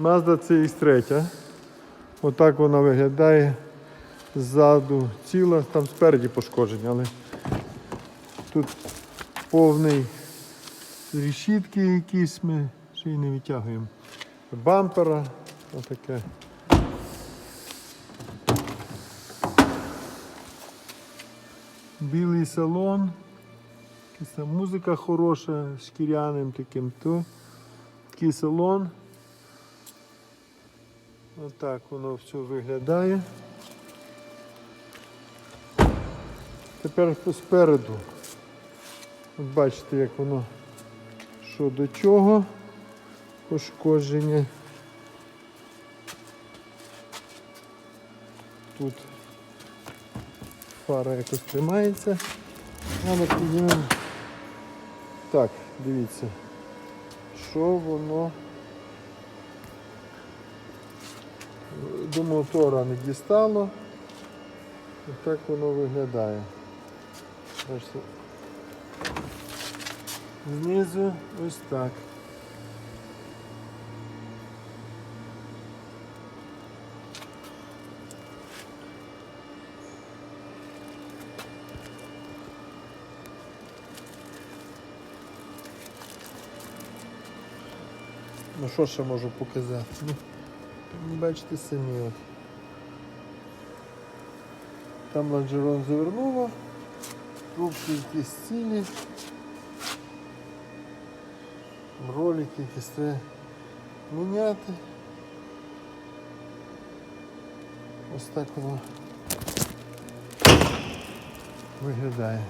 Mazda CX3. Отак вона виглядає ззаду ціла, там спереді пошкодження, але тут повний решітки якісь ми ще й не витягуємо. Бампера, отаке. Білий салон. Якась там музика хороша, шкіряним таким то. Такий салон. Отак воно все виглядає. Тепер спереду. От бачите, як воно що до чого. Пошкодження. Тут фара якось тримається. Треба піднімемо. Так, дивіться, що воно до мотора не дістало. Отак воно виглядає. Бачите, знизу ось так. Ну що ще можу показати? Бачите самі. От. Там лонжерон завернуло, трубки якісь цілі, ролики якісь треба міняти. Ось так воно виглядає.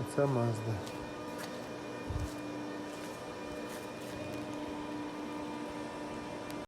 Оця Mazda.